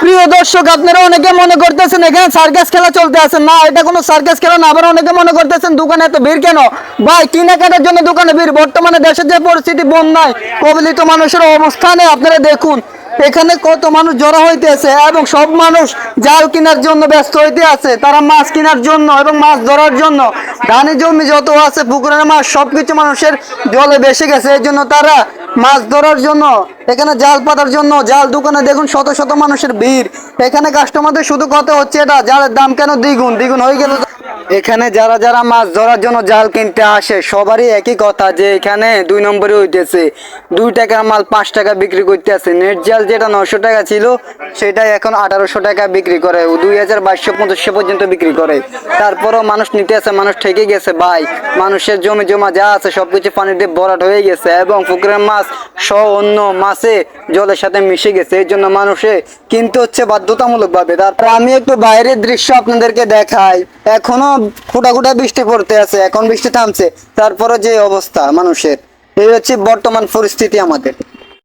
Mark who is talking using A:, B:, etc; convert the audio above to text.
A: প্রিয় দর্শক, আপনারা অনেকে মনে করতেছেন, এখানে সার্কাস খেলা চলতে আছে। না, এটা কোনো সার্কাস খেলা না, আবার অনেকে মনে করতেছেন, দোকানে এত ভিড় কেন? ভাই, কেনাকাটার জন্য দোকানে ভিড়। বর্তমানে দেশের যে পরিস্থিতি বন্যায় কবলিত মানুষের অবস্থানে আপনারা দেখুন, এখানে কত মানুষ জড়ো হইতেছে এবং সব মানুষ জাল কেনার জন্য ব্যস্ত হইতে আছে। তারা মাছ কেনার জন্য এবং মাছ ধরার জন্য। ধানের জমি যত আছে, পুকুরের মাছ, সবকিছু মানুষের জলে বেসে গেছে। এই জন্য তারা মাছ ধরার জন্য, এখানে জাল পাতার জন্য, জাল দোকানে দেখুন শত শত মানুষের ভিড়। এখানে কাস্টমারদের শুধু কথা হচ্ছে এটা, জালের দাম কেন দ্বিগুণ? দ্বিগুণ হয়ে গেল। এখানে যারা যারা মাছ ধরার জন্য জাল কিনতে আসে, সবারই একই কথা যে এখানে দুই নম্বরে হইতেছে দুই টাকার মাল পাঁচ টাকা বিক্রি করতে আছে নেট জাল যেটা নশো টাকা ছিল সেটা এখন আঠারোশো টাকা বিক্রি করে। দুই হাজার বাইশশো পঁচিশশো পর্যন্ত বিক্রি করে। তারপরও মানুষ নিতে আছে মানুষ ঠেকে গেছে। ভাই, মানুষের জমি জমা যা আছে সবকিছু পানি দিয়ে ভরাট হয়ে গেছে এবং পুকুরের মাছ সহ অন্য মাছে জলের সাথে মিশে গেছে। এই জন্য মানুষে কিনতে হচ্ছে বাধ্যতামূলক ভাবে তারপর আমি একটু বাইরের দৃশ্য আপনাদেরকে দেখাই। এখনও ফুটা ফুটা বৃষ্টি পড়তে আছে, এখন বৃষ্টি থামছে। তারপরে যে অবস্থা মানুষের, এই হচ্ছে বর্তমান পরিস্থিতি আমাদের।